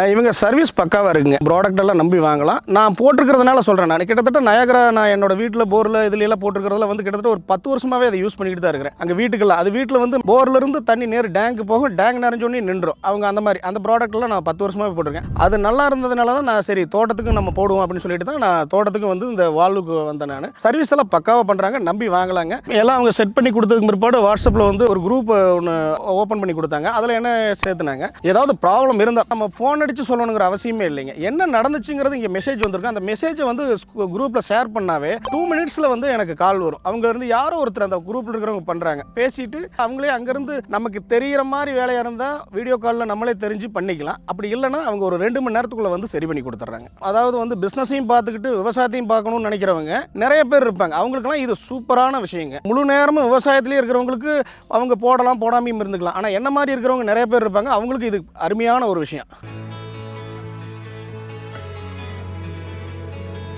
இவங்க சர்வீஸ் பக்காவாக இருக்குங்க. ப்ராடக்ட் எல்லாம் நம்பி வாங்கலாம். நான் போட்டிருக்கிறதுனால சொல்கிறேன் நான். கிட்டத்தட்ட நயகரா நான் என்னோட வீட்டில் போரில் இதுலலாம் போட்டிருக்கிறதுல வந்து கிட்டத்தட்ட ஒரு பத்து வருஷமாகவே அதை யூஸ் பண்ணிக்கிட்டு தான் இருக்கிறேன். அங்கே வீட்டுக்குள்ள அது வீட்டில் வந்து போர்லேருந்து தண்ணி நேர் டேங்க்கு போகும். டேங்க் நிறைஞ்சோடனே நின்றோம் அவங்க அந்த மாதிரி அந்த ப்ராடக்ட்லாம் நான் பத்து வருஷமாகவே போட்டிருக்கேன். அது நல்லா இருந்ததுனால தான் நான் சரி தோட்டத்துக்கு நம்ம போடுவோம் அப்படின்னு சொல்லிட்டு தான் நான் தோட்டத்துக்கு வந்து இந்த வால்வுக்கு வந்தேன் நான். சர்வீஸ் எல்லாம் பக்காவாக பண்ணுறாங்க நம்பி வாங்கலாங்க. எல்லாம் அவங்க செட் பண்ணி கொடுத்ததுக்கு பிற்பாடு வாட்ஸ்அப்பில் வந்து ஒரு குரூப் ஒன்று ஓப்பன் பண்ணி கொடுத்தாங்க. அதில் என்ன சேர்த்துனாங்க? ஏதாவது ப்ராப்ளம் இருந்தால் நம்ம ஃபோன் அடித்து சொல்லணுங்கிற அவசியமே இல்லைங்க. என்ன நடந்துச்சுங்கிறது இங்கே மெசேஜ் வந்திருக்கு. அந்த மெசேஜை வந்து குரூப்பில் ஷேர் பண்ணாவே டூ மினிட்ஸில் வந்து எனக்கு கால் வரும். அவங்க இருந்து யாரோ ஒருத்தர் அந்த குரூப்பில் இருக்கிறவங்க பண்ணுறாங்க பேசிட்டு அவங்களே அங்கேருந்து நமக்கு தெரிகிற மாதிரி வேலையாக இருந்தால் வீடியோ காலில் நம்மளே தெரிஞ்சு பண்ணிக்கலாம். அப்படி இல்லைனா அவங்க ஒரு ரெண்டு மணி நேரத்துக்குள்ளே வந்து சரி பண்ணி கொடுத்துட்றாங்க. அதாவது வந்து பிஸ்னஸையும் பார்த்துக்கிட்டு விவசாயத்தையும் பார்க்கணும்னு நினைக்கிறவங்க நிறைய பேர் இருப்பாங்க. அவங்களுக்குலாம் இது சூப்பரான விஷயங்க. முழு நேரமும் விவசாயத்திலே இருக்கிறவங்களுக்கு அவங்க போடலாம் போடாமையும் இருந்துக்கலாம். ஆனால் என்ன மாதிரி இருக்கிறவங்க நிறைய பேர் இருப்பாங்க. அவங்களுக்கு இது அருமையான ஒரு விஷயம்.